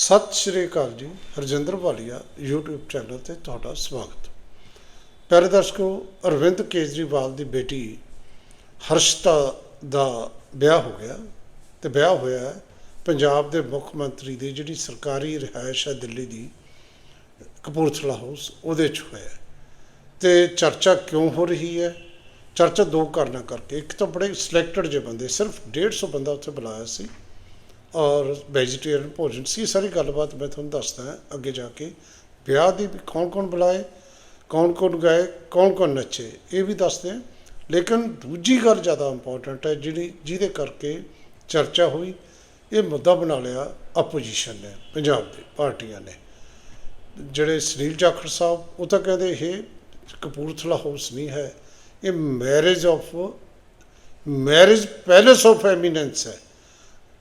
ਸਤਿ ਸ਼੍ਰੀ ਅਕਾਲ ਜੀ, ਹਰਜਿੰਦਰ ਵਾਲੀਆ, YouTube channel ਤੇ ਤੁਹਾਡਾ ਸਵਾਗਤ। ਪਿਆਰੇ ਦਰਸ਼ਕੋ, ਅਰਵਿੰਦ ਕੇਜਰੀਵਾਲ ਦੀ ਬੇਟੀ ਹਰਸ਼ਤਾ ਦਾ ਵਿਆਹ ਹੋ ਗਿਆ ਤੇ ਵਿਆਹ ਹੋਇਆ ਪੰਜਾਬ ਦੇ ਮੁੱਖ ਮੰਤਰੀ ਦੀ ਜਿਹੜੀ ਸਰਕਾਰੀ ਰਿਹਾਇਸ਼ ਹੈ ਦਿੱਲੀ ਦੀ, ਕਪੂਰਥਲਾ ਹਾਊਸ, ਉਹਦੇ 'ਚ ਹੋਇਆ ਹੈ। ਤੇ ਚਰਚਾ ਕਿਉਂ ਹੋ ਰਹੀ ਹੈ? ਚਰਚਾ ਦੋ ਕਾਰਨਾਂ ਕਰਕੇ। ਇੱਕ ਤਾਂ ਬੜੇ ਸਿਲੈਕਟਡ ਜਿਹੇ ਬੰਦੇ, ਸਿਰਫ 150 ਬੰਦਾ ਉੱਥੇ ਬੁਲਾਇਆ ਸੀ। ਔਰ ਵੈਜੀਟੇਰੀਅਨ ਭੋਜਨ, ਸੀ ਇਹ ਸਾਰੀ ਗੱਲਬਾਤ ਮੈਂ ਤੁਹਾਨੂੰ ਦੱਸਦਾ ਅੱਗੇ ਜਾ ਕੇ। ਵਿਆਹ ਦੀ ਕੌਣ ਕੌਣ ਬੁਲਾਏ, ਕੌਣ ਕੌਣ ਗਾਏ, ਕੌਣ ਕੌਣ ਨੱਚੇ, ਇਹ ਵੀ ਦੱਸਦੇ ਹਾਂ। ਲੇਕਿਨ ਦੂਜੀ ਗੱਲ ਜ਼ਿਆਦਾ ਇੰਪੋਰਟੈਂਟ ਹੈ, ਜਿਹੜੀ ਜਿਹਦੇ ਕਰਕੇ ਚਰਚਾ ਹੋਈ, ਇਹ ਮੁੱਦਾ ਬਣਾ ਲਿਆ ਆਪੋਜੀਸ਼ਨ ਨੇ, ਪੰਜਾਬ ਦੇ ਪਾਰਟੀਆਂ ਨੇ। ਜਿਹੜੇ ਸੁਨੀਲ ਜਾਖੜ ਸਾਹਿਬ, ਉਹ ਤਾਂ ਕਹਿੰਦੇ ਇਹ ਕਪੂਰਥਲਾ ਹਾਊਸ ਨਹੀਂ ਹੈ, ਇਹ marriage of marriage palace of eminence ਹੈ।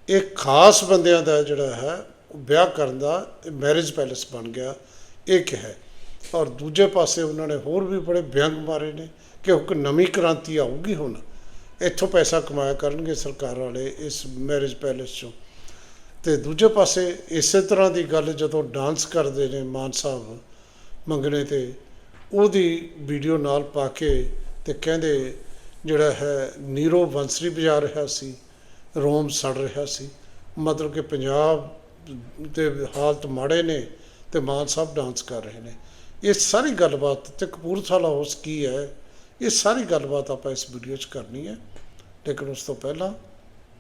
ਇਹ ਖਾਸ ਬੰਦਿਆਂ ਦਾ ਜਿਹੜਾ ਹੈ ਵਿਆਹ ਕਰਨ ਦਾ ਮੈਰਿਜ ਪੈਲੇਸ ਬਣ ਗਿਆ। ਇਹ ਕਿਹਾ ਔਰ ਦੂਜੇ ਪਾਸੇ ਉਹਨਾਂ ਨੇ ਹੋਰ ਵੀ ਬੜੇ ਵਿਅੰਗ ਮਾਰੇ ਨੇ ਕਿ ਇੱਕ ਨਵੀਂ ਕ੍ਰਾਂਤੀ ਆਊਗੀ ਹੁਣ। ਇੱਥੋਂ ਪੈਸਾ ਕਮਾਇਆ ਕਰਨਗੇ ਸਰਕਾਰ ਵਾਲੇ ਇਸ ਮੈਰਿਜ ਪੈਲੇਸ ਚੋਂ। ਤੇ ਦੂਜੇ ਪਾਸੇ ਇਸੇ ਤਰ੍ਹਾਂ ਦੀ ਗੱਲ ਜਦੋਂ ਡਾਂਸ ਕਰਦੇ ਨੇ ਮਾਨ ਸਾਹਿਬ ਮੰਗਣੇ ਤੇ, ਉਹਦੀ ਵੀਡੀਓ ਨਾਲ ਪਾ ਕੇ ਤੇ ਕਹਿੰਦੇ ਜਿਹੜਾ ਹੈ ਨੀਰੋ ਬੰਸਰੀ ਵਜਾ ਰਿਹਾ ਸੀ। ਰੋਮ ਸੜ ਰਿਹਾ ਸੀ। ਮਤਲਬ ਕਿ ਪੰਜਾਬ ਦੇ ਹਾਲਤ ਮਾੜੇ ਨੇ ਤੇ ਮਾਨ ਸਾਹਿਬ ਡਾਂਸ ਕਰ ਰਹੇ ਨੇ। ਇਹ ਸਾਰੀ ਗੱਲਬਾਤ ਤੇ ਕਪੂਰਥਲਾ ਹਾਊਸ ਕੀ ਹੈ? ਇਹ ਸਾਰੀ ਗੱਲਬਾਤ ਆਪਾਂ ਇਸ ਵੀਡੀਓ 'ਚ ਕਰਨੀ ਹੈ। ਲੇਕਿਨ ਉਸ ਤੋਂ ਪਹਿਲਾਂ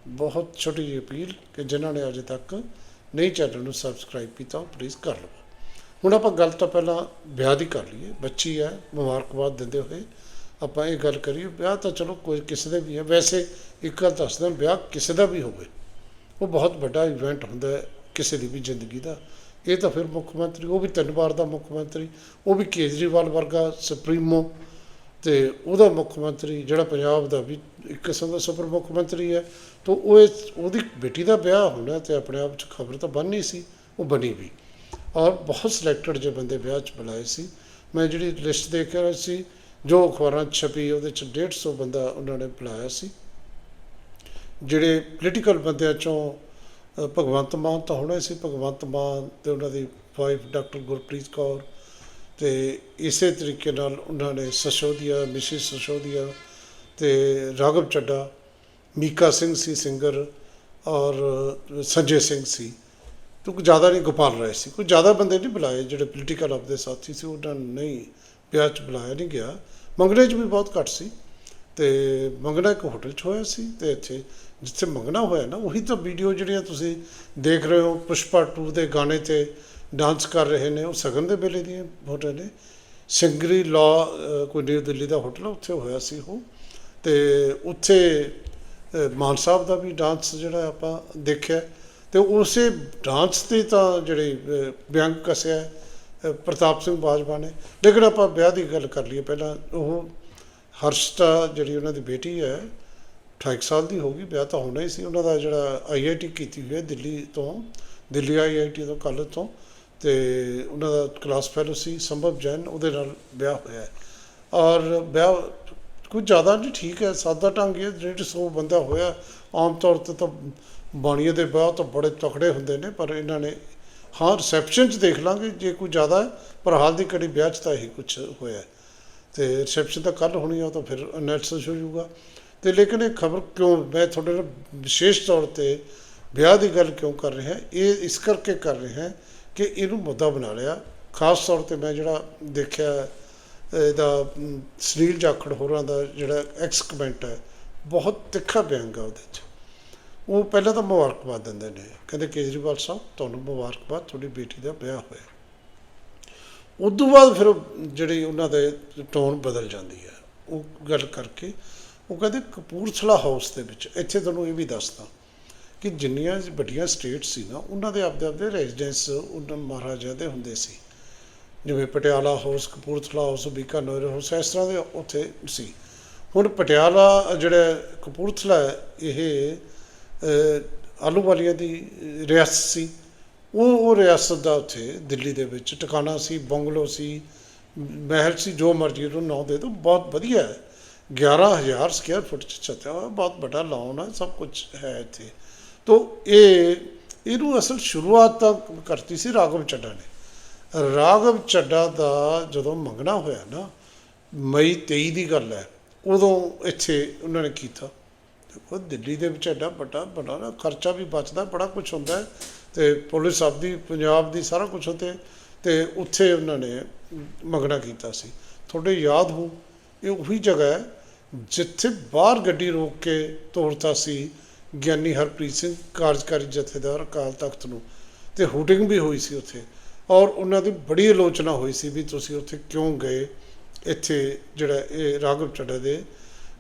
ਬਹੁਤ ਛੋਟੀ ਜਿਹੀ ਅਪੀਲ ਕਿ ਜਿਨ੍ਹਾਂ ਨੇ ਅਜੇ ਤੱਕ ਨਹੀਂ ਚੈਨਲ ਨੂੰ ਸਬਸਕ੍ਰਾਈਬ ਕੀਤਾ, ਉਹ ਪਲੀਜ਼ ਕਰ ਲਵੋ। ਹੁਣ ਆਪਾਂ ਗੱਲ ਤਾਂ ਪਹਿਲਾਂ ਵਿਆਹ ਦੀ ਕਰ ਲਈਏ। ਬੱਚੀ ਹੈ, ਮੁਬਾਰਕਬਾਦ ਦਿੰਦੇ ਹੋਏ। ਆਪਾਂ ਇਹ ਗੱਲ ਕਰੀਏ, ਵਿਆਹ ਤਾਂ ਚਲੋ ਕੋਈ ਕਿਸੇ ਦੇ ਵੀ ਹੈ। ਵੈਸੇ ਇੱਕ ਗੱਲ ਦੱਸਦਾ ਵਿਆਹ ਕਿਸੇ ਦਾ ਵੀ ਹੋਵੇ, ਉਹ ਬਹੁਤ ਵੱਡਾ ਇਵੈਂਟ ਹੁੰਦਾ ਹੈ ਕਿਸੇ ਦੀ ਵੀ ਜ਼ਿੰਦਗੀ ਦਾ। ਇਹ ਤਾਂ ਫਿਰ ਮੁੱਖ ਮੰਤਰੀ, ਉਹ ਵੀ ਤਿੰਨ ਵਾਰ ਦਾ ਮੁੱਖ ਮੰਤਰੀ, ਉਹ ਵੀ ਕੇਜਰੀਵਾਲ ਵਰਗਾ ਸੁਪਰੀਮੋ ਤੇ ਉਹਦਾ ਮੁੱਖ ਮੰਤਰੀ, ਜਿਹੜਾ ਪੰਜਾਬ ਦਾ ਵੀ ਇੱਕ ਕਿਸਮ ਦਾ ਸੁਪਰ ਮੁੱਖ ਮੰਤਰੀ ਹੈ, ਤਾਂ ਉਹ ਇਸ- ਉਹਦੀ ਬੇਟੀ ਦਾ ਵਿਆਹ ਹੋਣਾ ਤੇ ਆਪਣੇ ਆਪ 'ਚ ਖਬਰ ਤਾਂ ਬਣਨੀ ਸੀ, ਉਹ ਬਣੀ ਵੀ। ਔਰ ਬਹੁਤ ਸਿਲੈਕਟਡ ਜੇ ਬੰਦੇ ਵਿਆਹ 'ਚ ਬੁਲਾਏ ਸੀ। ਮੈਂ ਜਿਹੜੀ ਲਿਸਟ ਦੇਖ ਰਿਹਾ ਸੀ ਜੋ ਅਖਬਾਰਾਂ 'ਚ ਛਪੀ, ਉਹਦੇ 'ਚ 150 ਬੰਦਾ ਉਹਨਾਂ ਨੇ ਬੁਲਾਇਆ ਸੀ। ਜਿਹੜੇ ਪੋਲੀਟੀਕਲ ਬੰਦਿਆਂ 'ਚੋਂ ਭਗਵੰਤ ਮਾਨ ਤਾਂ ਹੋਣਾ ਸੀ। ਭਗਵੰਤ ਮਾਨ ਤੇ ਉਹਨਾਂ ਦੀ ਵਾਈਫ ਡਾਕਟਰ ਗੁਰਪ੍ਰੀਤ ਕੌਰ ਤੇ ਇਸੇ ਤਰੀਕੇ ਨਾਲ ਉਹਨਾਂ ਨੇ ਸਸ਼ੋਦੀਆ ਮਿਸਿਸ ਸਸ਼ੋਦੀਆ ਤੇ ਰਾਘਵ ਚੱਡਾ, ਮੀਕਾ ਸਿੰਘ ਸੀ ਸਿੰਗਰ ਔਰ ਸੰਜੇ ਸਿੰਘ ਸੀ। ਤੋ ਜ਼ਿਆਦਾ ਨਹੀਂ ਗੋਪਾਲ ਰਾਏ ਸੀ। ਕੋਈ ਜ਼ਿਆਦਾ ਬੰਦੇ ਨਹੀਂ ਬੁਲਾਏ ਜਿਹੜੇ ਪੋਲੀਟੀਕਲ ਆਪਦੇ ਸਾਥੀ ਸੀ। ਉਹਨਾਂ ਨਹੀਂ ਵਿਆਹ 'ਚ ਬੁਲਾਇਆ ਨਹੀਂ ਗਿਆ। ਮੰਗਣੇ 'ਚ ਵੀ ਬਹੁਤ ਘੱਟ ਸੀ ਤੇ ਮੰਗਣਾ ਇੱਕ ਹੋਟਲ 'ਚ ਹੋਇਆ ਸੀ ਤੇ ਇੱਥੇ ਜਿੱਥੇ ਮੰਗਣਾ ਹੋਇਆ ਨਾ ਉਹੀ ਤਾਂ ਵੀਡੀਓ ਜਿਹੜੀਆਂ ਤੁਸੀਂ ਦੇਖ ਰਹੇ ਹੋ ਪੁਸ਼ਪਾ 2 ਦੇ ਗਾਣੇ ਤੇ ਡਾਂਸ ਕਰ ਰਹੇ ਨੇ ਉਹ ਸਗਨ ਦੇ ਵੇਲੇ ਦੀਆਂ ਫੋਟੋ ਨੇ। ਸਿੰਗਰੀ ਲਾ ਕੋਈ ਨਿਊ ਦਿੱਲੀ ਦਾ ਹੋਟਲ ਉੱਥੇ ਹੋਇਆ ਸੀ ਉਹ। ਤੇ ਉੱਥੇ ਮਾਨ ਸਾਹਿਬ ਦਾ ਵੀ ਡਾਂਸ ਜਿਹੜਾ ਆਪਾਂ ਦੇਖਿਆ। ਤੇ ਉਸੇ ਡਾਂਸ ਤੇ ਤਾਂ ਜਿਹੜੇ ਅ, ਵਿਅੰਗ ਕਸਿਆ। ਪ੍ਰਤਾਪ ਸਿੰਘ ਬਾਜਵਾ ਨੇ। ਲੇਕਿਨ ਆਪਾਂ ਵਿਆਹ ਦੀ ਗੱਲ ਕਰ ਲਈਏ ਪਹਿਲਾਂ, ਉਹ ਹਰਸ਼ਤਾ ਜਿਹੜੀ ਉਹਨਾਂ ਦੀ ਬੇਟੀ ਹੈ 28 ਸਾਲ ਦੀ ਹੋ ਗਈ, ਵਿਆਹ ਤਾਂ ਹੋਣਾ ਹੀ ਸੀ। ਉਹਨਾਂ ਦਾ ਜਿਹੜਾ ਆਈਆਈਟੀ ਕੀਤੀ ਹੋਈ ਹੈ ਦਿੱਲੀ ਤੋਂ, ਦਿੱਲੀ ਆਈਆਈਟੀ ਤੋਂ ਕਾਲਜ ਤੋਂ। ਤੇ ਉਹਨਾਂ ਦਾ ਕਲਾਸ ਫੈਲੋ ਸੀ, ਸੰਭਵ ਜੈਨ, ਉਹਦੇ ਨਾਲ ਵਿਆਹ ਹੋਇਆ ਹੈ। ਔਰ ਵਿਆਹ ਕੁਝ ਜ਼ਿਆਦਾ ਨਹੀਂ, ਠੀਕ ਹੈ ਸਾਦਾ ਢੰਗ ਹੈ ਜਿਹੜੇ ਸੌ ਬੰਦਾ ਹੋਇਆ। ਆਮ ਤੌਰ ਤੇ ਤਾਂ ਬਾਣੀਏ ਦੇ ਵਿਆਹ ਤਾਂ ਬੜੇ ਤਕੜੇ ਹੁੰਦੇ ਨੇ, ਪਰ ਇਹਨਾਂ ਨੇ ਹਾਂ ਰਿਸੈਪਸ਼ਨ 'ਚ ਦੇਖ ਲਾਂਗੇ, ਜੇ ਕੋਈ ਜ਼ਿਆਦਾ ਪਰ ਹਾਲ ਦੀ ਘੜੀ ਵਿਆਹ 'ਚ ਤਾਂ ਇਹੀ ਕੁਝ ਹੋਇਆ ਹੈ। ਤੇ ਰਿਸੈਪਸ਼ਨ ਤਾਂ ਕੱਲ ਹੋਣੀ ਆ, ਉਹ ਤਾਂ ਫਿਰ ਅਨੈਲਿਸਿਸ ਹੋ ਜਾਊਗਾ। ਤੇ ਲੇਕਿਨ ਇਹ ਖਬਰ ਕਿਉਂ, ਮੈਂ ਤੁਹਾਡੇ ਨਾਲ ਵਿਸ਼ੇਸ਼ ਤੌਰ ਤੇ ਵਿਆਹ ਦੀ ਗੱਲ ਕਿਉਂ ਕਰ ਰਿਹਾ ਇਹ ਇਸ ਕਰਕੇ ਕਰ ਰਿਹਾ ਕਿ ਇਹਨੂੰ ਮੁੱਦਾ ਬਣਾ ਲਿਆ। ਖਾਸ ਤੌਰ ਤੇ ਮੈਂ ਜਿਹੜਾ ਦੇਖਿਆ, ਇਹਦਾ ਸੁਨੀਲ ਜਾਖੜ ਹੋਰਾਂ ਦਾ ਜਿਹੜਾ ਐਕਸ ਕਮੈਂਟ ਹੈ, ਬਹੁਤ ਤਿੱਖਾ ਬਿਆਨ ਗਾ ਉਹਦੇ 'ਚ। ਉਹ ਪਹਿਲਾਂ ਤਾਂ ਮੁਬਾਰਕਬਾਦ ਦਿੰਦੇ ਨੇ। ਕਹਿੰਦੇ ਕੇਜਰੀਵਾਲ ਸਾਹਿਬ, ਤੁਹਾਨੂੰ ਮੁਬਾਰਕਬਾਦ, ਤੁਹਾਡੀ ਬੇਟੀ ਦਾ ਵਿਆਹ ਹੋਇਆ। ਉਦੋਂ ਬਾਅਦ ਫਿਰ ਜਿਹੜੀ ਉਹਨਾਂ ਦੇ ਟੋਨ ਬਦਲ ਜਾਂਦੀ ਹੈ। ਉਹ ਗੱਲ ਕਰਕੇ ਉਹ ਕਹਿੰਦੇ ਕਪੂਰਥਲਾ ਹਾਊਸ ਦੇ ਵਿੱਚ, ਇੱਥੇ ਤੁਹਾਨੂੰ ਇਹ ਵੀ ਦੱਸਦਾ ਕਿ ਜਿੰਨੀਆਂ ਵੱਡੀਆਂ ਸਟੇਟ ਸੀ ਨਾ, ਉਹਨਾਂ ਦੇ ਆਪਦੇ ਆਪਦੇ ਰੈਜ਼ੀਡੈਂਸ ਉਹਨਾਂ ਮਹਾਰਾਜਾ ਦੇ ਹੁੰਦੇ ਸੀ। ਜਿਵੇਂ Patiala house, Kapurthala house, Bikaner house, ਇਸ ਤਰ੍ਹਾਂ ਦੇ ਉੱਥੇ ਸੀ। ਹੁਣ ਪਟਿਆਲਾ ਜਿਹੜਾ ਕਪੂਰਥਲਾ ਇਹ ਅਹ, ਦੀ ਰਿਆਸਤ ਸੀ। ਉਹ ਉਹ ਰਿਆਸਤ ਦਾ ਉੱਥੇ ਦਿੱਲੀ ਦੇ ਵਿੱਚ ਟਿਕਾਣਾ ਸੀ ਬੰਗਲੋ ਸੀ ਮਹਿਲ ਸੀ ਜੋ ਮਰਜ਼ੀ ਉਹਨੂੰ ਨਾਂ ਦੇ ਦਿਓ ਬਹੁਤ ਵਧੀਆ ਹੈ। 11000 ਸਕੁਅਰ ਫੁੱਟ ਚ ਛੱਤਿਆ ਹੋਇਆ ਬਹੁਤ ਵੱਡਾ ਲਾਉਣ ਹੈ ਸਭ ਕੁਝ ਹੈ ਇੱਥੇ। ਤੋ ਇਹ ਇਹਨੂੰ ਅਸਲ ਸ਼ੁਰੂਆਤ ਤਾਂ ਕਰਤੀ ਸੀ ਰਾਘਵ ਚੱਡਾ ਨੇ। ਰਾਘਵ ਚੱਡਾ ਦਾ ਜਦੋਂ ਮੰਗਣਾ ਹੋਇਆ ਨਾ ਮਈ 23 ਦੀ ਗੱਲ ਹੈ ਉਦੋਂ ਇੱਥੇ ਉਹਨਾਂ ਨੇ ਕੀਤਾ। ਉਹ ਦਿੱਲੀ ਦੇ ਵਿੱਚ ਐਡਾ ਵੱਡਾ ਵੱਡਾ ਨਾ ਖਰਚਾ ਵੀ ਬਚਦਾ, ਬੜਾ ਕੁਝ ਹੁੰਦਾ ਹੈ। ਤੇ ਪੁਲਿਸ ਆਪਦੀ, ਪੰਜਾਬ ਦੀ ਸਾਰਾ ਕੁਝ ਉੱਥੇ, ਤੇ ਉੱਥੇ ਉਹਨਾਂ ਨੇ ਮੰਗਣਾ ਕੀਤਾ ਸੀ। ਤੁਹਾਡੇ ਯਾਦ ਹੋ, ਇਹ ਉਹੀ ਜਗ੍ਹਾ ਹੈ ਜਿੱਥੇ ਬਾਹਰ ਗੱਡੀ ਰੋਕ ਕੇ ਤੋਰਤਾ ਸੀ ਗਿਆਨੀ ਹਰਪ੍ਰੀਤ ਸਿੰਘ, ਕਾਰਜਕਾਰੀ ਜਥੇਦਾਰ ਅਕਾਲ ਤਖਤ ਨੂੰ। ਤੇ ਹੂਟਿੰਗ ਵੀ ਹੋਈ ਸੀ ਉੱਥੇ। ਔਰ ਉਹਨਾਂ ਦੀ ਬੜੀ ਆਲੋਚਨਾ ਹੋਈ ਸੀ ਵੀ ਤੁਸੀਂ ਉੱਥੇ ਕਿਉਂ ਗਏ ਇੱਥੇ ਜਿਹੜਾ ਇਹ ਰਾਘਵ ਚੱਡਾ ਦੇ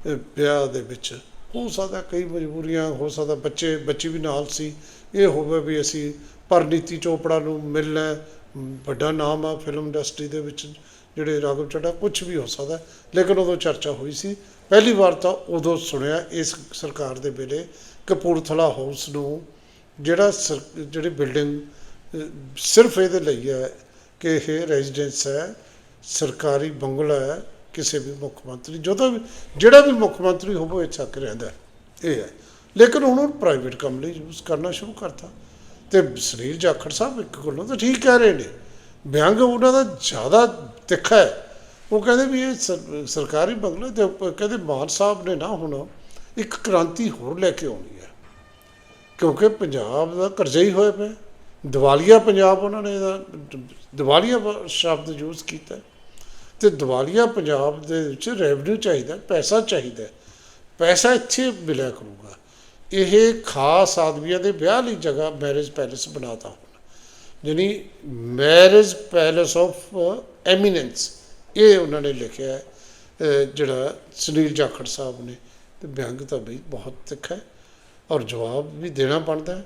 ਵਿਆਹ ਦੇ ਵਿੱਚ। ਹੋ ਸਕਦਾ ਕਈ ਮਜਬੂਰੀਆਂ, ਹੋ ਸਕਦਾ ਬੱਚੇ, ਬੱਚੀ ਵੀ ਨਾਲ ਸੀ। ਇਹ ਹੋਵੇ ਵੀ ਅਸੀਂ ਪਰਨੀਤੀ ਚੋਪੜਾ ਨੂੰ ਮਿਲਣਾ ਵੱਡਾ ਨਾਮ ਆ ਫਿਲਮ ਇੰਡਸਟਰੀ ਦੇ ਵਿੱਚ, ਜਿਹੜੇ ਰਾਘਵ ਚੱਡਾ ਕੁਝ ਵੀ ਹੋ ਸਕਦਾ। ਲੇਕਿਨ ਉਦੋਂ ਚਰਚਾ ਹੋਈ ਸੀ। ਪਹਿਲੀ ਵਾਰ ਤਾਂ ਉਦੋਂ ਸੁਣਿਆ ਇਸ ਸਰਕਾਰ ਦੇ ਵੇਲੇ ਕਪੂਰਥਲਾ ਹਾਊਸ ਨੂੰ, ਜਿਹੜਾ ਸਰ- ਜਿਹੜੀ ਬਿਲਡਿੰਗ ਸਿਰਫ ਇਹਦੇ ਲਈ ਹੈ ਕਿ ਇਹ ਰੈਜ਼ੀਡੈਂਸ ਹੈ, ਸਰਕਾਰੀ ਬੰਗਲਾ ਹੈ। ਕਿਸੇ ਵੀ ਮੁੱਖ ਮੰਤਰੀ, ਜਦੋਂ ਵੀ, ਜਿਹੜਾ ਵੀ ਮੁੱਖ ਮੰਤਰੀ ਹੋਵੇ ਇੱਥੇ ਰਹਿੰਦਾ ਇਹ ਹੈ। ਲੇਕਿਨ ਹੁਣ ਉਹ ਪ੍ਰਾਈਵੇਟ ਕੰਮ ਲਈ ਯੂਜ਼ ਕਰਨਾ ਸ਼ੁਰੂ ਕਰਤਾ। ਤੇ ਸੁਨੀਲ ਜਾਖੜ ਸਾਹਿਬ ਇੱਕ ਗੱਲੋਂ ਤਾਂ ਠੀਕ ਕਹਿ ਰਹੇ ਨੇ। ਵਿਅੰਗ ਉਹਨਾਂ ਦਾ ਜ਼ਿਆਦਾ ਤਿੱਖਾ ਹੈ। ਉਹ ਕਹਿੰਦੇ ਵੀ ਇਹ ਸਰਕਾਰੀ ਬੰਗਲਾ ਤੇ ਉੱਪਰ, ਕਹਿੰਦੇ ਮਾਨ ਸਾਹਿਬ ਨੇ ਨਾ ਹੁਣ ਇੱਕ ਕ੍ਰਾਂਤੀ ਹੋਰ ਲੈ ਕੇ ਆਉਣੀ ਹੈ। ਕਿਉਂਕਿ ਪੰਜਾਬ ਦਾ ਕਰਜ਼ਾ ਹੀ ਹੋਇਆ ਪਿਆ। ਦਿਵਾਲੀਆ ਪੰਜਾਬ ਉਹਨਾਂ ਨੇ ਇਹਦਾ, ਦਿਵਾਲੀਆ ਸ਼ਬਦ ਯੂਜ਼ ਕੀਤਾ ਤੇ ਦਿਵਾਲੀਆ ਪੰਜਾਬ ਦੇ ਵਿੱਚ ਰੈਵਨਿਊ ਚਾਹੀਦਾ, ਪੈਸਾ ਚਾਹੀਦਾ ਪੈਸਾ ਇੱਥੇ ਮਿਲਿਆ ਕਰੂਗਾ। ਇਹ ਖਾਸ ਆਦਮੀਆਂ ਦੇ ਵਿਆਹ ਲਈ ਜਗ੍ਹਾ ਮੈਰਿਜ ਪੈਲੇਸ ਬਣਾਤਾ ਹੁਣ। ਯਾਨੀ ਮੈਰਿਜ ਪੈਲੇਸ ਆਫ ਐਮੀਨੈਂਸ ਇਹ ਉਹਨਾਂ ਨੇ ਲਿਖਿਆ ਜਿਹੜਾ ਸੁਨੀਲ ਜਾਖੜ ਸਾਹਿਬ ਨੇ, ਤੇ ਵਿਅੰਗ ਤਾਂ ਬਈ ਬਹੁਤ ਤਿੱਖਾ ਹੈ। ਔਰ ਜਵਾਬ ਵੀ ਦੇਣਾ ਬਣਦਾ ਹੈ।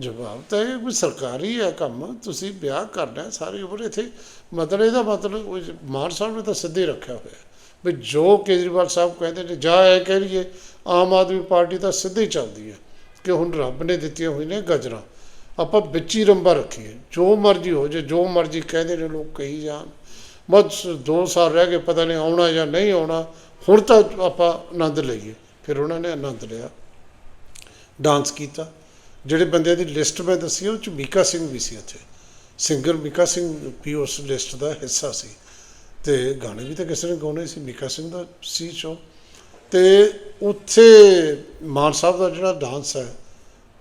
ਜਵਾਬ ਤਾਂ ਇਹ ਕੋਈ ਸਰਕਾਰੀ ਹੈ ਕੰਮ, ਤੁਸੀਂ ਵਿਆਹ ਕਰਨਾ ਹੈ, ਸਾਰੀ ਉਮਰ ਇੱਥੇ ਮਤਲਬ ਇਹਦਾ ਮਤਲਬ ਉਹ ਮਾਨ ਸਾਹਿਬ ਨੇ ਤਾਂ ਸਿੱਧੇ ਰੱਖਿਆ ਹੋਇਆ ਵੀ ਜੋ ਕੇਜਰੀਵਾਲ ਸਾਹਿਬ ਕਹਿੰਦੇ ਨੇ, ਜਾਂ ਇਹ ਕਹਿ ਲਈਏ ਆਮ ਆਦਮੀ ਪਾਰਟੀ ਤਾਂ ਸਿੱਧੇ ਹੀ ਚੱਲਦੀ ਹੈ ਕਿ ਹੁਣ ਰੱਬ ਨੇ ਦਿੱਤੀਆਂ ਹੋਈਆਂ ਨੇ ਗਜਰਾਂ, ਆਪਾਂ ਵਿੱਚ ਹੀ ਰੰਬਾ ਰੱਖੀਏ, ਜੋ ਮਰਜ਼ੀ ਹੋ ਜੇ ਜੋ ਮਰਜ਼ੀ ਕਹਿੰਦੇ ਨੇ ਲੋਕ ਕਹੀ ਜਾਣ, ਬਸ ਦੋ ਸਾਲ ਰਹਿ ਗਏ, ਪਤਾ ਨਹੀਂ ਆਉਣਾ ਜਾਂ ਨਹੀਂ ਆਉਣਾ, ਹੁਣ ਤਾਂ ਆਪਾਂ ਆਨੰਦ ਲਈਏ, ਫਿਰ ਉਹਨਾਂ ਨੇ ਆਨੰਦ ਲਿਆ ਡਾਂਸ ਕੀਤਾ। ਜਿਹੜੇ ਬੰਦਿਆਂ ਦੀ ਲਿਸਟ ਮੈਂ ਦੱਸੀ ਉਹ ਚ ਮੀਕਾ ਸਿੰਘ ਵੀ ਸੀ ਉੱਥੇ। ਸਿੰਗਰ ਮੀਕਾ ਸਿੰਘ ਵੀ ਉਸ ਲਿਸਟ ਦਾ ਹਿੱਸਾ ਸੀ। ਤੇ ਗਾਣੇ ਵੀ ਤਾਂ ਕਿਸੇ ਨੇ ਗਾਉਣੇ ਸੀ, ਮੀਕਾ ਸਿੰਘ ਦਾ ਸੀ ਸ਼ੋ ਤੇ ਉੱਥੇ ਮਾਨ ਸਾਹਿਬ ਦਾ ਜਿਹੜਾ ਡਾਂਸ ਹੈ,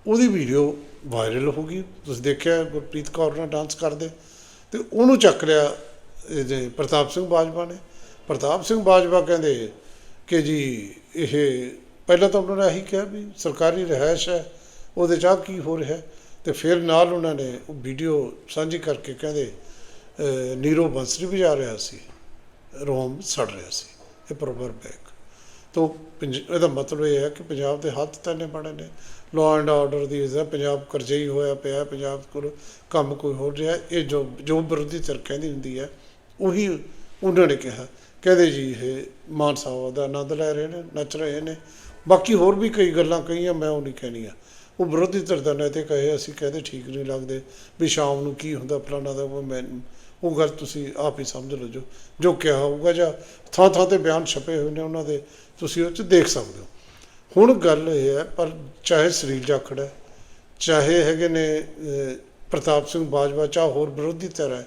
ਉਹਦੀ ਵੀਡੀਓ ਵਾਇਰਲ ਹੋ ਗਈ। ਤੁਸੀਂ ਦੇਖਿਆ, ਗੁਰਪ੍ਰੀਤ ਕੌਰ ਨਾਲ ਡਾਂਸ ਕਰਦੇ। ਤੇ ਉਹਨੂੰ ਚੱਕ ਲਿਆ ਇਹਦੇ ਪ੍ਰਤਾਪ ਸਿੰਘ ਬਾਜਵਾ ਨੇ। ਪ੍ਰਤਾਪ ਸਿੰਘ ਬਾਜਵਾ ਕਹਿੰਦੇ ਕਿ ਜੀ, ਇਹ ਪਹਿਲਾਂ ਤਾਂ ਉਹਨਾਂ ਨੇ ਇਹੀ ਕਿਹਾ ਵੀ ਸਰਕਾਰੀ ਰਿਹਾਇਸ਼ ਹੈ। ਉਹਦੇ ਚਾਹ ਕੀ ਹੋ ਰਿਹਾ ਹੈ? ਤੇ ਫਿਰ ਨਾਲ ਉਹਨਾਂ ਨੇ ਉਹ ਵੀਡੀਓ ਸਾਂਝੀ ਕਰਕੇ ਕਹਿੰਦੇ ਨੀਰੋ ਬੰਸਰੀ ਵੀ ਜਾ ਰਿਹਾ ਸੀ, ਰੋਮ ਸੜ ਰਿਹਾ ਸੀ, ਇਹ ਪ੍ਰੋਪਰ ਬੈਕ। ਤੋ ਪੰਜ- ਇਹਦਾ ਮਤਲਬ ਇਹ ਹੈ ਕਿ ਪੰਜਾਬ ਦੇ ਹੱਥ ਤਾਂ ਨੇ ਬਣੇ ਨੇ। ਲਾਅ ਐਂਡ ਆਰਡਰ ਦੀ ਇਸ ਪੰਜਾਬ ਕਰਜ਼ਈ ਹੋਇਆ ਪਿਆ, ਪੰਜਾਬ ਕੋਲ ਕੰਮ ਕੋਈ ਹੋ ਰਿਹਾ, ਇਹ ਜੋ ਜੋ ਵਿਰੋਧੀ ਧਿਰ ਕਹਿੰਦੀ ਹੁੰਦੀ ਹੈ, ਉਹੀ ਉਹਨਾਂ ਨੇ ਕਿਹਾ। ਕਹਿੰਦੇ ਜੀ ਇਹ ਮਾਨ ਸਾਹਿਬ ਦਾ ਆਨੰਦ ਲੈ ਰਹੇ ਨੇ, ਨੱਚ ਰਹੇ ਨੇ। ਬਾਕੀ ਹੋਰ ਵੀ ਕਈ ਗੱਲਾਂ ਕਹੀਆਂ, ਮੈਂ ਉਹ ਨਹੀਂ ਕਹਿਣੀਆਂ। ਉਹ ਵਿਰੋਧੀ ਧਿਰ ਦਾ ਨੇ ਤੇ ਕਹੇ, ਅਸੀਂ ਕਹਿੰਦੇ ਠੀਕ ਨਹੀਂ ਲੱਗਦੇ ਵੀ ਸ਼ਾਮ ਨੂੰ ਕੀ ਹੁੰਦਾ ਫਲਾਣਾ ਦਾ, ਉਹ ਮੈਂ, ਉਹ ਗੱਲ ਤੁਸੀਂ ਆਪ ਹੀ ਸਮਝ ਲਓ ਜੋ ਜੋ ਕਿਹਾ ਹੋਊਗਾ ਜਾਂ ਥਾਂ ਥਾਂ ਤੇ ਬਿਆਨ ਛਪੇ ਹੋਏ ਨੇ ਉਹਨਾਂ ਦੇ, ਤੁਸੀਂ ਉਹ ਚ ਦੇਖ ਸਕਦੇ ਹੋ। ਹੁਣ ਗੱਲ ਇਹ ਹੈ, ਪਰ ਚਾਹੇ ਸਰੀਰ ਜਾਖੜ ਹੈ, ਚਾਹੇ ਹੈਗੇ ਨੇ ਪ੍ਰਤਾਪ ਸਿੰਘ ਬਾਜਵਾ ਚਾਹ ਹੋਰ ਵਿਰੋਧੀ ਧਿਰ ਹੈ,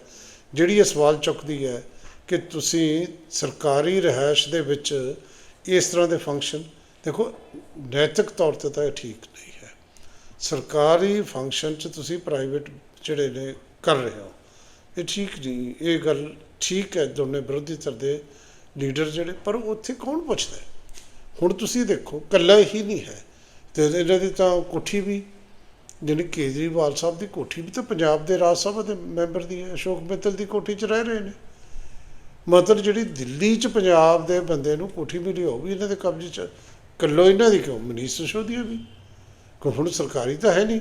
ਜਿਹੜੀ ਇਹ ਸਵਾਲ ਚੁੱਕਦੀ ਹੈ ਕਿ ਤੁਸੀਂ ਸਰਕਾਰੀ ਰਿਹਾਇਸ਼ ਦੇ ਵਿੱਚ ਇਸ ਤਰ੍ਹਾਂ ਦੇ ਫੰਕਸ਼ਨ ਦੇਖੋ, ਨੈਤਿਕ ਤੌਰ ਤੇ ਤਾਂ ਇਹ ਠੀਕ ਨਹੀਂ। ਸਰਕਾਰੀ ਫੰਕਸ਼ਨ 'ਚ ਤੁਸੀਂ ਪ੍ਰਾਈਵੇਟ ਜਿਹੜੇ ਨੇ ਕਰ ਰਹੇ ਹੋ। ਇਹ ਠੀਕ ਨਹੀਂ, ਇਹ ਗੱਲ ਠੀਕ ਹੈ ਦੋਨੇ ਵਿਰੋਧੀ ਧਿਰ ਦੇ ਲੀਡਰ ਜਿਹੜੇ, ਪਰ ਉੱਥੇ ਕੌਣ ਪੁੱਛਦਾ ਹੁਣ ਤੁਸੀਂ ਦੇਖੋ ਕੱਲਾ ਹੀ ਨਹੀਂ ਹੈ। ਤੇ ਇਹਨਾਂ ਦੀ ਤਾਂ ਕੋਠੀ ਵੀ ਜਿਹੜੀ ਕੇਜਰੀਵਾਲ ਸਾਹਿਬ ਦੀ ਕੋਠੀ ਵੀ ਤਾਂ ਪੰਜਾਬ ਦੇ ਰਾਜ ਸਭਾ ਦੇ ਮੈਂਬਰ ਦੀ ਹੈ, ਅਸ਼ੋਕ ਮਿੱਤਲ ਦੀ ਕੋਠੀ 'ਚ ਰਹਿ ਰਹੇ ਨੇ। ਮਤਲਬ ਜਿਹੜੀ ਦਿੱਲੀ 'ਚ ਪੰਜਾਬ ਦੇ ਬੰਦੇ ਨੂੰ ਕੋਠੀ ਮਿਲੀ, ਉਹ ਵੀ ਇਹਨਾਂ ਦੇ ਕਬਜ਼ੇ 'ਚ ਕੱਲੋ ਇਹਨਾਂ ਦੀ ਕਿਉਂ? ਮਨੀਸ਼ ਸਿਸੋਦੀਆ ਵੀ ਕਿ ਹੁਣ ਸਰਕਾਰੀ ਤਾਂ ਹੈ ਨਹੀਂ।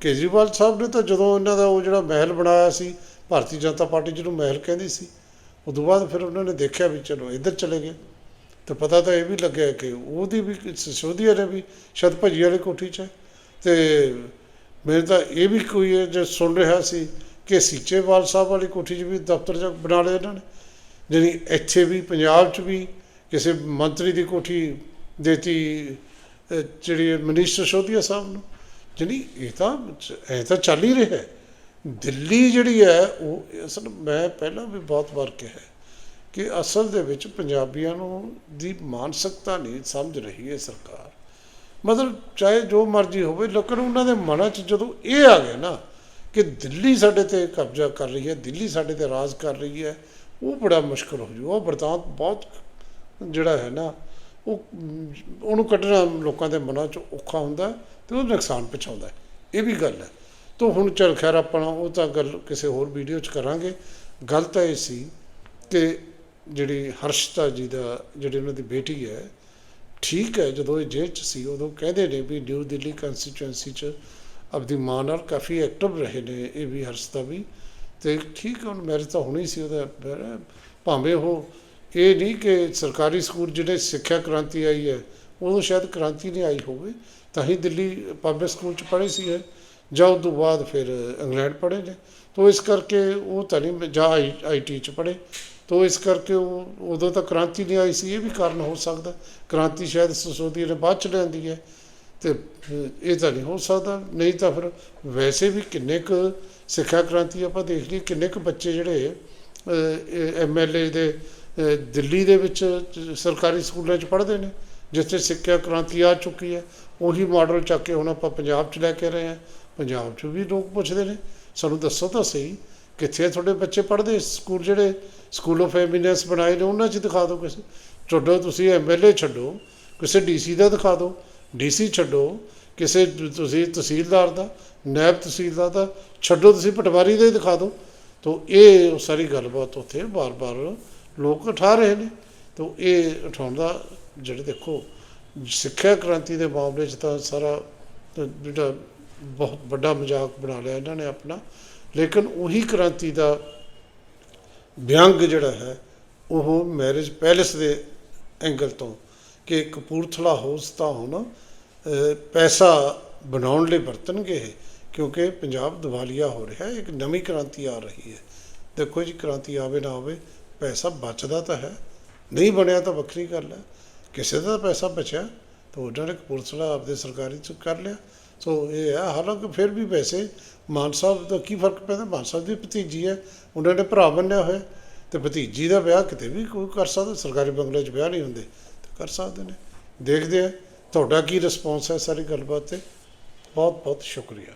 ਕੇਜਰੀਵਾਲ ਸਾਹਿਬ ਨੇ ਤਾਂ ਜਦੋਂ ਇਹਨਾਂ ਦਾ ਉਹ ਜਿਹੜਾ ਮਹਿਲ ਬਣਾਇਆ ਸੀ, ਭਾਰਤੀ ਜਨਤਾ ਪਾਰਟੀ ਜਿਹਨੂੰ ਮਹਿਲ ਕਹਿੰਦੀ ਸੀ, ਉਦੋਂ ਬਾਅਦ ਫਿਰ ਉਹਨਾਂ ਨੇ ਦੇਖਿਆ ਵੀ ਚਲੋ ਇੱਧਰ ਚਲੇ ਗਏ। ਤੇ ਪਤਾ ਤਾਂ ਇਹ ਵੀ ਲੱਗਿਆ ਕਿ ਉਹਦੀ ਵੀ ਸਿਸੋਦੀਆ ਨੇ ਵੀ ਸ਼ਤ ਭਜੀ ਵਾਲੀ ਕੋਠੀ 'ਚ ਹੈ। ਤੇ ਮੇਰੇ ਤਾਂ ਇਹ ਵੀ ਕੋਈ ਹੈ ਸੁਣ ਰਿਹਾ ਸੀ ਕਿ ਸੀਚੇਵਾਲ ਸਾਹਿਬ ਵਾਲੀ ਕੋਠੀ 'ਚ ਵੀ ਦਫ਼ਤਰ ਜਾ ਬਣਾ ਲਏ ਇਹਨਾਂ ਨੇ। ਜਿਹੜੀ ਇੱਥੇ ਵੀ, ਪੰਜਾਬ 'ਚ ਵੀ ਕਿਸੇ ਮੰਤਰੀ ਦੀ ਕੋਠੀ ਦੇਤੀ ਜਿਹੜੀ ਮਨੀਸ਼ ਸੋਧੀਆ ਸਾਹਿਬ ਨੂੰ ਜਿਹੜੀ ਇਹ ਤਾਂ ਇਹ ਤਾਂ ਚੱਲ ਹੀ ਰਿਹਾ ਦਿੱਲੀ ਜਿਹੜੀ ਹੈ, ਉਹ ਅਸਲ ਮੈਂ ਪਹਿਲਾਂ ਵੀ ਬਹੁਤ ਵਾਰ ਕਿਹਾ ਕਿ ਅਸਲ ਦੇ ਵਿੱਚ ਪੰਜਾਬੀਆਂ ਨੂੰ ਦੀ ਮਾਨਸਿਕਤਾ ਨਹੀਂ ਸਮਝ ਰਹੀ ਹੈ ਸਰਕਾਰ। ਮਤਲਬ ਚਾਹੇ ਜੋ ਮਰਜ਼ੀ ਹੋਵੇ, ਲੇਕਿਨ ਉਹਨਾਂ ਦੇ ਮਨਾਂ 'ਚ ਜਦੋਂ ਇਹ ਆ ਗਿਆ ਨਾ ਕਿ ਦਿੱਲੀ ਸਾਡੇ ਤੇ ਕਬਜ਼ਾ ਕਰ ਰਹੀ ਹੈ, ਦਿੱਲੀ ਸਾਡੇ ਤੇ ਰਾਜ ਕਰ ਰਹੀ ਹੈ, ਉਹ ਬੜਾ ਮੁਸ਼ਕਲ ਹੋ ਜੂ। ਉਹ ਬਰਤਾਂਤ ਬਹੁਤ ਜਿਹੜਾ ਹੈ ਨਾ ਉਹ, ਉਹਨੂੰ ਕੱਢਣਾ ਲੋਕਾਂ ਦੇ ਮਨਾਂ 'ਚ ਔਖਾ ਹੁੰਦਾ ਤੇ ਉਹ ਨੁਕਸਾਨ ਪਹੁੰਚਾਉਂਦਾ ਇਹ ਵੀ ਗੱਲ ਹੈ। ਤੋਂ ਹੁਣ ਚਲ ਖੈਰ ਆਪਣਾ ਉਹ ਤਾਂ ਗੱਲ ਕਿਸੇ ਹੋਰ ਵੀਡੀਓ 'ਚ ਕਰਾਂਗੇ। ਗੱਲ ਤਾਂ ਇਹ ਸੀ ਕਿ ਜਿਹੜੀ ਹਰਸ਼ਤਾ ਜੀ ਦਾ ਜਿਹੜੀ ਉਹਨਾਂ ਦੀ ਬੇਟੀ ਹੈ, ਠੀਕ ਹੈ, ਜਦੋਂ ਇਹ ਜੇਲ੍ਹ 'ਚ ਸੀ ਉਦੋਂ ਕਹਿੰਦੇ ਨੇ ਵੀ ਨਿਊ ਦਿੱਲੀ ਕੰਸਟੀਚੁਐਂਸੀ 'ਚ ਆਪਦੀ ਮਾਂ ਨਾਲ ਕਾਫੀ ਐਕਟਿਵ ਰਹੇ ਨੇ ਇਹ ਵੀ ਹਰਸ਼ਤਾ ਵੀ। ਤੇ ਠੀਕ ਹੈ, ਹੁਣ ਮੈਰਿਜ ਤਾਂ ਹੋਣੀ ਸੀ ਉਹਦਾ ਭਾਵੇਂ ਉਹ ਇਹ ਨਹੀਂ ਕਿ ਸਰਕਾਰੀ ਸਕੂਲ ਜਿਹੜੇ ਸਿੱਖਿਆ ਕ੍ਰਾਂਤੀ ਆਈ ਹੈ ਉਦੋਂ ਸ਼ਾਇਦ ਕ੍ਰਾਂਤੀ ਨਹੀਂ ਆਈ ਹੋਵੇ, ਤਾਂ ਹੀ ਦਿੱਲੀ ਪਬਲਿਕ ਸਕੂਲ 'ਚ ਪੜ੍ਹੇ ਸੀ ਜਾਂ ਉਸ ਤੋਂ ਬਾਅਦ ਫਿਰ ਇੰਗਲੈਂਡ ਪੜ੍ਹੇ ਨੇ। ਤੋ ਇਸ ਕਰਕੇ ਉਹ ਤਾਂ ਨਹੀਂ, ਜਾਂ ਆਈਟੀ 'ਚ ਪੜ੍ਹੇ। ਤੋ ਇਸ ਕਰਕੇ ਉਹ, ਉਦੋਂ ਤਾਂ ਕ੍ਰਾਂਤੀ ਨਹੀਂ ਆਈ ਸੀ, ਇਹ ਵੀ ਕਾਰਨ ਹੋ ਸਕਦਾ। ਕ੍ਰਾਂਤੀ ਸ਼ਾਇਦ ਸਸੋਦੀ ਨੇ ਬਾਅਦ ਚ ਲਿਆਂਦੀ ਹੈ, ਤੇ ਇਹ ਤਾਂ ਨਹੀਂ ਹੋ ਸਕਦਾ। ਨਹੀਂ ਤਾਂ ਫਿਰ ਵੈਸੇ ਵੀ ਕਿੰਨੇ ਕੁ ਸਿੱਖਿਆ ਕ੍ਰਾਂਤੀ ਆਪਾਂ ਦੇਖ ਲਈ ਕਿੰਨੇ ਕੁ ਬੱਚੇ ਜਿਹੜੇ ਐਮਐਲਏ ਦੇ ਦਿੱਲੀ ਦੇ ਵਿੱਚ ਸਰਕਾਰੀ ਸਕੂਲਾਂ 'ਚ ਪੜ੍ਹਦੇ ਨੇ, ਜਿੱਥੇ ਸਿੱਖਿਆ ਕ੍ਰਾਂਤੀ ਆ ਚੁੱਕੀ ਹੈ। ਉਹੀ ਮਾਡਲ ਚੱਕ ਕੇ ਹੁਣ ਆਪਾਂ ਪੰਜਾਬ 'ਚ ਲੈ ਕੇ ਰਹੇ ਹਾਂ। ਪੰਜਾਬ 'ਚ ਵੀ ਲੋਕ ਪੁੱਛਦੇ ਨੇ। ਸਾਨੂੰ ਦੱਸੋ ਤਾਂ ਸਹੀ, ਕਿੱਥੇ ਤੁਹਾਡੇ ਬੱਚੇ ਪੜ੍ਹਦੇ? ਸਕੂਲ ਜਿਹੜੇ ਸਕੂਲ ਆਫ ਐਮੀਨੈਂਸ ਬਣਾਏ ਨੇ, ਉਹਨਾਂ 'ਚ ਦਿਖਾ ਦਿਓ ਕਿਸੇ। ਛੱਡੋ ਤੁਸੀਂ ਐਮਐਲਏ ਛੱਡੋ, ਕਿਸੇ ਡੀਸੀ ਦਾ ਦਿਖਾ ਦਿਓ। ਡੀਸੀ ਛੱਡੋ, ਕਿਸੇ ਤੁਸੀਂ ਤਹਿਸੀਲਦਾਰ ਦਾ, ਨਾਇਬ ਤਹਿਸੀਲਦਾਰ ਦਾ, ਛੱਡੋ ਤੁਸੀਂ, ਪਟਵਾਰੀ ਦਾ ਹੀ ਦਿਖਾ ਦਿਓ। ਤੋ ਇਹ ਸਾਰੀ ਗੱਲਬਾਤ ਉੱਥੇ ਬਾਰ-ਬਾਰ ਲੋਕ ਉਠਾ ਰਹੇ ਨੇ ਤਾਂ ਇਹ ਉਠਾਉਣ ਦਾ ਜਿਹੜੇ ਦੇਖੋ ਸਿੱਖਿਆ ਕ੍ਰਾਂਤੀ ਦੇ ਮਾਮਲੇ 'ਚ ਤਾਂ ਸਾਰਾ ਜਿਹੜਾ ਬਹੁਤ ਵੱਡਾ ਮਜ਼ਾਕ ਬਣਾ ਲਿਆ ਇਹਨਾਂ ਨੇ ਆਪਣਾ। ਲੇਕਿਨ ਉਹੀ ਕ੍ਰਾਂਤੀ ਦਾ ਵਿਅੰਗ ਜਿਹੜਾ ਹੈ ਉਹ ਮੈਰਿਜ ਪੈਲੇਸ ਦੇ ਐਂਗਲ ਤੋਂ ਕਿ ਕਪੂਰਥਲਾ ਹਾਊਸ ਤਾਂ ਹੁਣ ਪੈਸਾ ਬਣਾਉਣ ਲਈ ਵਰਤਣਗੇ ਇਹ, ਕਿਉਂਕਿ ਪੰਜਾਬ ਦਿਵਾਲੀਆ ਹੋ ਰਿਹਾ ਹੈ ਇੱਕ ਨਵੀਂ ਕ੍ਰਾਂਤੀ ਆ ਰਹੀ ਹੈ। ਦੇਖੋ ਜੀ ਕ੍ਰਾਂਤੀ ਆਵੇ ਨਾ ਆਵੇ ਪੈਸਾ ਬਚਦਾ ਤਾਂ ਹੈ, ਨਹੀਂ ਬਣਿਆ ਤਾਂ ਵੱਖਰੀ ਗੱਲ ਹੈ। ਕਿਸੇ ਦਾ ਤਾਂ ਪੈਸਾ ਬਚਿਆ, ਤਾਂ ਉਹਨਾਂ ਨੇ ਕਪੂਰਥਲਾ ਆਪਦੇ ਸਰਕਾਰੀ ਚ ਕਰ ਲਿਆ। ਸੋ ਇਹ ਹੈ ਹਾਲਾਂਕਿ ਫਿਰ ਵੀ ਪੈਸੇ ਮਾਨ ਸਾਹਿਬ ਦਾ ਕੀ ਫ਼ਰਕ ਪੈਂਦਾ, ਮਾਨ ਸਾਹਿਬ ਦੀ ਭਤੀਜੀ ਹੈ, ਉਹਨਾਂ ਨੇ ਭਰਾ ਬੰਨਿਆ ਹੋਇਆ, ਤੇ ਭਤੀਜੀ ਦਾ ਵਿਆਹ ਕਿਤੇ ਵੀ ਕੋਈ ਕਰ ਸਕਦਾ, ਸਰਕਾਰੀ ਬੰਗਲੇ 'ਚ ਵਿਆਹ ਨਹੀਂ ਹੁੰਦੇ, ਤੇ ਕਰ ਸਕਦੇ ਨੇ। ਦੇਖਦੇ ਆ, ਤੁਹਾਡਾ ਕੀ ਰਿਸਪੌਂਸ ਹੈ ਸਾਰੀ ਗੱਲਬਾਤ ਤੇ? ਬਹੁਤ ਬਹੁਤ ਸ਼ੁਕਰੀਆ।